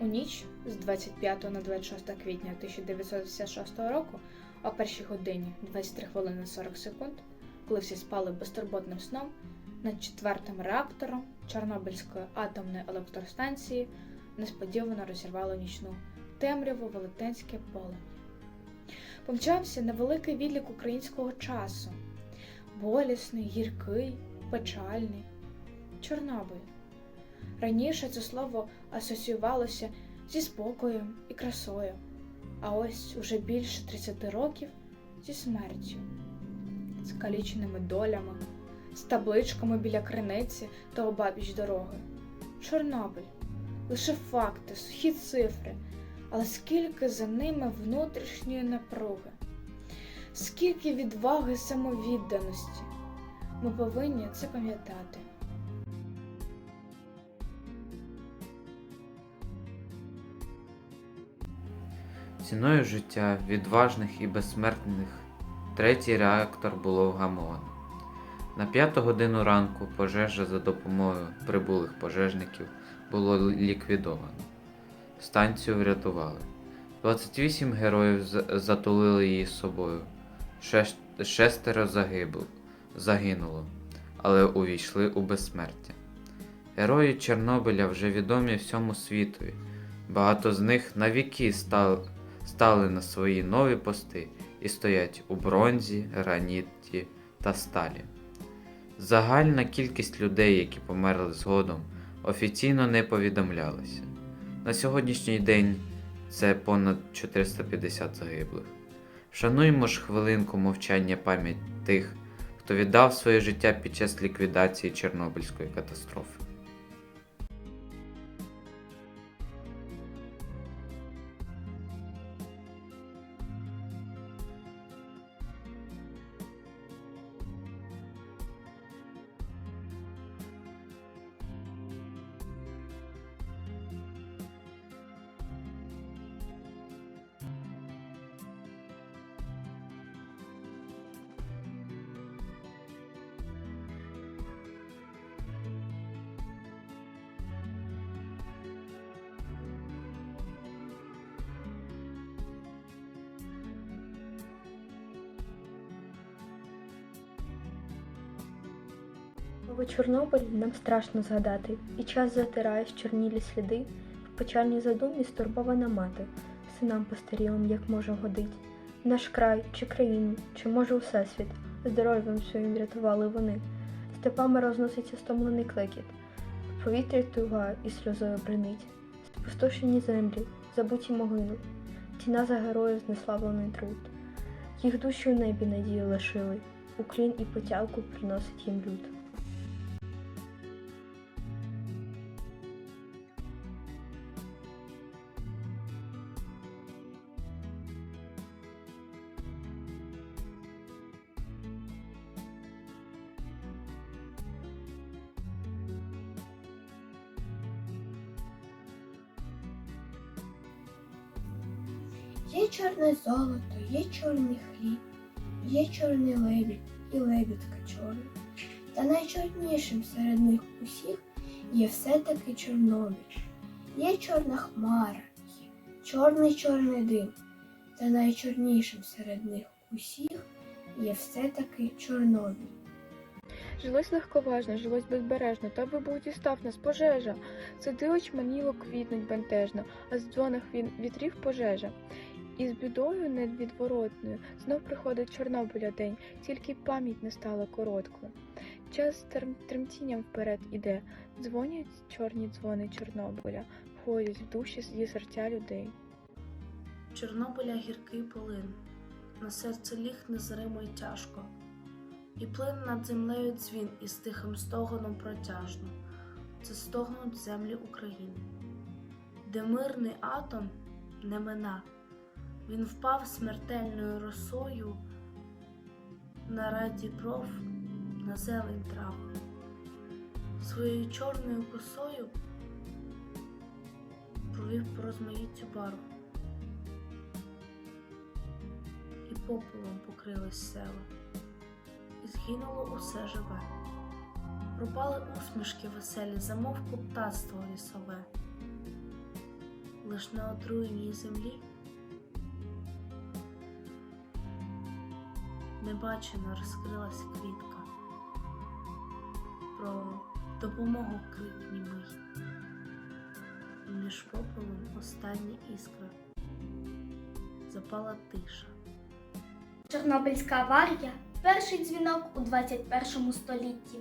У ніч з 25 на 26 квітня 1986 року о першій годині 23 хвилини 40 секунд, коли всі спали безтурботним сном, над четвертим реактором Чорнобильської атомної електростанції несподівано розірвало нічну темряву велетенське поле. Помчався невеликий відлік українського часу. Болісний, гіркий, печальний. Чорнобиль. Раніше це слово асоціювалося зі спокоєм і красою, а ось уже більше 30 років зі смертю, з каліченими долями, з табличками біля криниці та обабіч дороги. Чорнобиль лише факти, сухі цифри, але скільки за ними внутрішньої напруги, скільки відваги самовідданості. Ми повинні це пам'ятати. Ціною життя відважних і безсмертних третій реактор було вгамовано. На п'яту годину ранку пожежа за допомогою прибулих пожежників було ліквідовано. Станцію врятували. 28 героїв затулили її собою. Шестеро загинуло, але увійшли у безсмертя. Герої Чорнобиля вже відомі всьому світові. Багато з них навіки стали стали на свої нові пости і стоять у бронзі, граніті та сталі. Загальна кількість людей, які померли згодом, офіційно не повідомлялася. На сьогоднішній день це понад 450 загиблих. Вшануємо ж хвилинку мовчання пам'ять тих, хто віддав своє життя під час ліквідації Чорнобильської катастрофи. Слово Чорнобиль нам страшно згадати, і час затирає чорнілі сліди, в печальній задумі стурбована мати, синам постарілим, як може годить. Наш край чи країну, чи може всесвіт, здоров'ям своїм врятували вони. Степами розноситься стомлений клекіт, в повітрі туга і сльозою бринить, спустошені землі, забуті могили, тіна за героїв знеславлений труд. Їх душі у небі надію лишили, уклін і потялку приносить їм люд. Є чорне золото, є чорний хліб, є чорний лебідь і лебідка чорна. Та найчорнішим серед них усіх є все-таки Чорнобиль. Є чорна хмара, є чорний чорний дим. Та найчорнішим серед них усіх є все-таки Чорнобиль. Жилось легковажно, жилось безбережно, та вибух дістав нас пожежа. Сади очманіло квітнуть бентежно, а з дзвоних вітрів пожежа. І з бідою невідворотною знов приходить Чорнобиля день, тільки пам'ять не стала короткою. Час трем- тремтінням вперед іде, дзвонять чорні дзвони Чорнобиля, входять в душі зі серця людей. Чорнобиля гіркий полин, на серце ліг незримо й тяжко, і плин над землею дзвін із тихим стогоном протяжно, це стогнуть землі України, де мирний атом не мина, він впав смертельною росою на раді пров на зелень трав, своєю чорною косою провів по розмаїттю барв. і попелом покрились села, і згинуло усе живе. Пропали усмішки веселі, замовкло птаство лісове. лиш на отруєній землі. Небачено розкрилась квітка про допомогу крик німий. І між попелом остання іскра запала тиша. Чорнобильська аварія перший дзвінок у 21 столітті.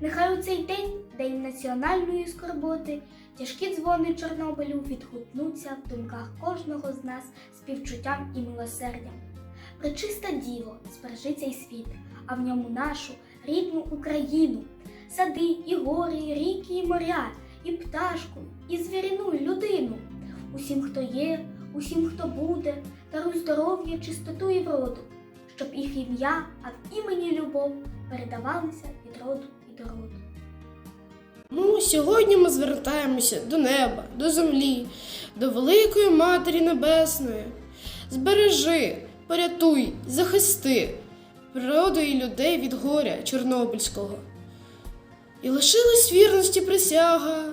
Нехай у цей день, день національної скорботи, тяжкі дзвони Чорнобилю відгукнуться в думках кожного з нас співчуттям і милосердям. Пречиста діво, збережи цей світ, а в ньому нашу рідну Україну, сади і гори, і ріки, і моря, і пташку, і звірину, і людину. Усім, хто є, усім, хто буде, даруй здоров'я, чистоту і вроду, щоб їх ім'я, а в імені любов передавалися від роду і до роду. Ну, сьогодні ми звертаємося до неба, до землі, до великої Матері Небесної. Збережи, порятуй, захисти природу і людей від горя Чорнобильського. І лишилась вірності присяга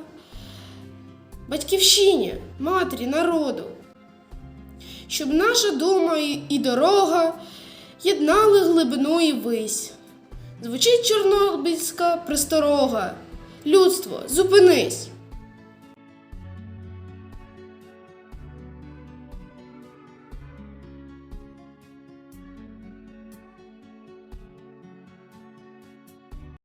батьківщині, матері, народу, щоб наша дума і дорога єднали глибину вись. Звучить чорнобильська присторога. Людство, зупинись!